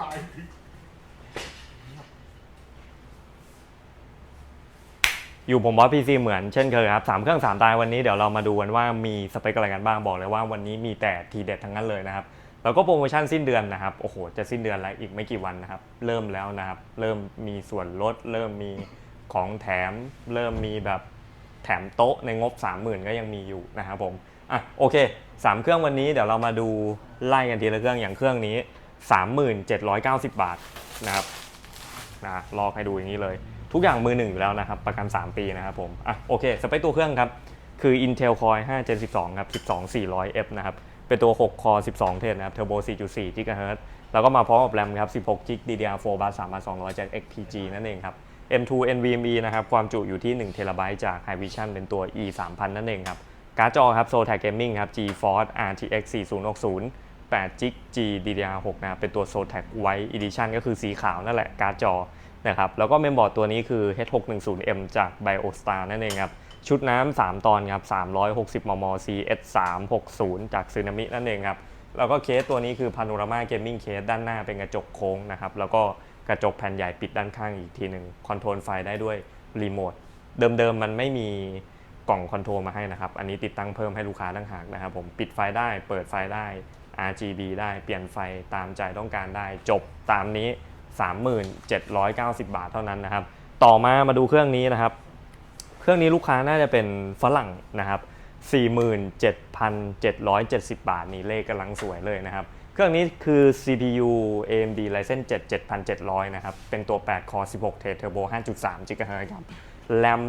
ตายอยู่ผมว่าพีซีเหมือนเช่นเคยครับสามเครื่องสามตายวันนี้เดี๋ยวเรามาดูกันว่ามีสเปคอะไรกันบ้างบอกเลยว่าวันนี้มีแต่ทีเด็ดทั้งนั้นเลยนะครับ แล้วก็โปรโมชั่นสิ้นเดือนนะครับโอ้โหจะสิ้นเดือนแล้วอีกไม่กี่วันนะครับ เริ่มแล้วนะครับ เริ่มมีส่วนลด เริ่มมีของแถม เริ่มมีแบบแถมโต๊ะในงบ 30,000 ก็ยังมีอยู่นะครับผมอะโอเคสามเครื่องวันนี้เดี๋ยวเรามาดูไล่กันทีละเครื่องอย่างเครื่องนี้ 3790 บาทนะครับนะลอกให้ดูอย่างนี้เลย ทุกอย่างมือหนึ่งอยู่แล้วนะครับ ประกัน 3 ปีนะครับผมอะโอเค สเปคตัวเครื่องครับ คือ Intel Core i5 Gen 12 ครับ 12400F นะครับ เป็นตัว6 Core 12 เทรดนะครับ Turbo 4.4 GHz แล้วก็มาพร้อมกับแรมครับ 16 GB DDR4 bus 3200 จาก XPG นั่นเองครับ M2 NVMe นะครับ ความจุอยู่ที่1 TB จาก Hikvision เป็นตัว E 3000นั่นเองครับ การ์ดจอครับ Zotac Gaming ครับ GeForce RTX 4060 8 g G DDR6 นะครับเป็นตัว Zotac White Edition ก็คือสีขาวนั่นแหละการ์ดจอนะครับแล้วก็เมมบอร์ดตัวนี้คือ H610M จาก BioStar นั่นเองครับชุดน้ำ 3 ตอนครับ 360 มม CS360 จากซึนามินั่นเองครับแล้วก็เคสตัวนี้คือ Panorama Gaming Case ด้านหน้าเป็นกระจกโค้งนะครับแล้วก็กระจกแผ่นใหญ่ปิดด้านข้างอีกทีหนึ่งคอนโทรลไฟได้ด้วยรีโมทเดิมๆมันไม่มีกล่องคอนโทรลมาให้นะครับ อันนี้ติดตั้งเพิ่มให้ลูกค้าต่างหากนะครับผม ปิดไฟได้ เปิดไฟได้ RGB ได้เปลี่ยนไฟตามใจต้องการได้ จบตามนี้ 3790 บาทเท่านั้นนะครับ ต่อมามาดูเครื่องนี้นะครับ เครื่องนี้ลูกค้าน่าจะเป็นฝรั่งนะครับ 47,770 บาทนี่เลขกำลังสวยเลยนะครับ เครื่องนี้คือ CPU AMD Ryzen 7 7700 นะครับ เป็นตัว8 Core 16 Thread Turbo 5.3 GHz ครับ RAM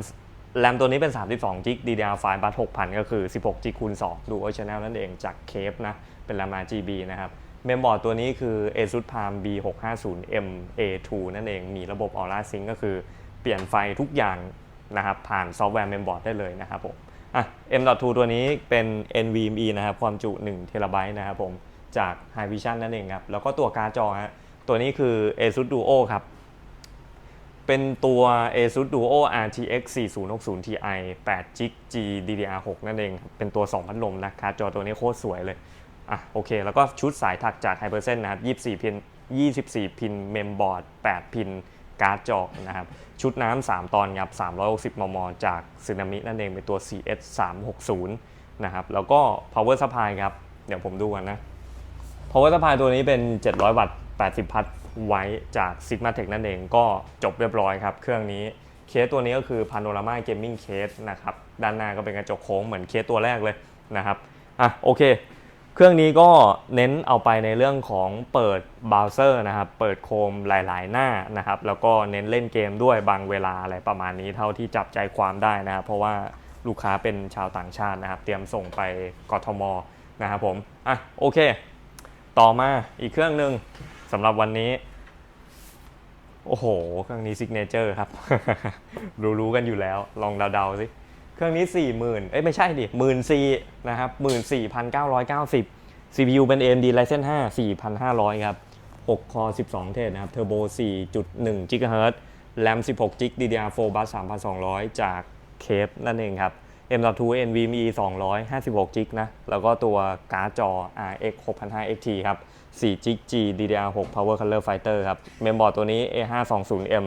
แรมตัวนี้เป็น 32 g b DDR5 บัส6,000 ก็คือ 16 g คูณ2ดู Channel นั่นเองจากเคฟนะ เป็น RAM RGB นะครับ เมมบอร์ดตัวนี้คือ ASUS Palm B650M A2 นั่นเอง มีระบบ Aura Sync ก็คือเปลี่ยนไฟทุกอย่างนะครับ ผ่านซอฟต์แวร์เมมบอร์ดได้เลยนะครับผม อะ M.2 ตัวนี้เป็น NVMe นะครับ ความจุ1 t b นะครับผม จาก Hikvision นั่นเองครับ แล้วก็ตัวการ์ดจอฮะ ตัวนี้คือ ASUS Duo ครับ เป็นตัว ASUS Duo RTX 4060 Ti 8GB G DDR6 นั่นเอง เป็นตัว 2 พัดลมนะการ์ดจอตัวนี้โคตรสวยเลย อะโอเค แล้วก็ชุดสายถักจาก Hypersen นะครับ 24 พิน 24 พินเมมบอร์ด 8 พินการ์ดจอนะครับ ชุดน้ำ 3 ตอนครับ 360 มม จากซึนามินั่นเอง เป็นตัว CS 360นะครับ แล้วก็ power supply ครับ เดี๋ยวผมดูกันนะ power supply ตัวนี้เป็น 700 วัตต์ 80 พัทไว้จาก Sigma Tech นั่นเองก็จบเรียบร้อยครับ เครื่องนี้เคสตัวนี้ก็คือ Panorama Gaming Case นะครับ ด้านหน้าก็เป็นกระจกโค้งเหมือนเคสตัวแรกเลยนะครับอะโอเค เครื่องนี้ก็เน้นเอาไปในเรื่องของเปิดเบราว์เซอร์นะครับ เปิดโคมหลาย ๆ หน้านะครับ แล้วก็เน้นเล่นเกมด้วยบางเวลาอะไรประมาณนี้เท่าที่จับใจความได้นะครับ เพราะว่าลูกค้าเป็นชาวต่างชาตินะครับ เตรียมส่งไปกทมนะครับผมอะโอเค ต่อมาอีกเครื่องหนึ่ง สำหรับวันนี้ โอ้โห เครื่องนี้ซิกเนเจอร์ครับ รู้ๆกันอยู่แล้ว ลองเดาๆสิ เครื่องนี้ 40,000 เอ้ยไม่ใช่ดิ14,000นะครับ14,990 CPU เป็น AMD Ryzen 5 4,500 ครับ6 Core 12 เทรดนะครับ Turbo 4.1 GHz RAM 16 GB DDR4 bus 3,200 จากเคฟนั่นเองครับ M.2 NVMe 256 GB นะ แล้วก็ตัวการ์ดจอ RX 6005 XT ครับ 4G G DDR6 Power Color Fighter ครับ เมมบอร์ดตัวนี้ A520M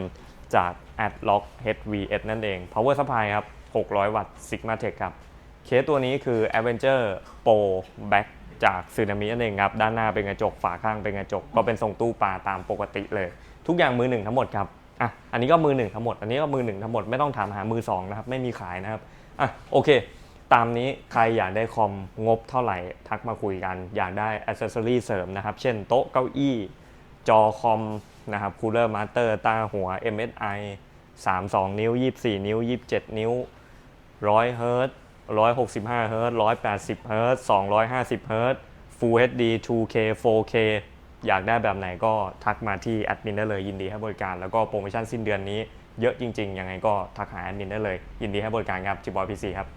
จาก Adlock HVS นั่นเอง Power Supply ครับ 600 วัตต์ Sigma Tech ครับ เคสตัวนี้คือ Avenger Pro Back จากซึนามินั่นเองครับ ด้านหน้าเป็นกระจก ฝาข้างเป็นกระจก ก็เป็นทรงตู้ปลาตามปกติเลย ทุกอย่างมือหนึ่งทั้งหมดครับ อะ อันนี้ก็มือหนึ่งทั้งหมด อันนี้ก็มือหนึ่งทั้งหมด ไม่ต้องถามหามือสองนะครับ ไม่มีขายนะครับ อะ โอเค ตามนี้ใครอยากได้คอมงบเท่าไหร่ ทักมาคุยกัน อยากได้อ c เซสซอรีเสริมนะครับ เช่นโต๊ะเก้าอี้ จอคอมนะครับคูลเลอร์มาสเตอร์ตาหัว MSI 32 นิ้ว 24 นิ้ว 27 นิ้ว 100เฮิร์ต165เฮิร์ต180เฮิร์ต250เฮิร์ต Full HD 2K 4K อยากได้แบบไหนก็ทักมาที่แอดมินได้เลยยินดีให้บริการ แล้วก็โปรโมชั่นสิ้นเดือนนี้เยอะจริง ๆ ยังไงก็ทักหาแอดมินได้เลย ยินดีให้บริการครับจิบอยพีซีครับ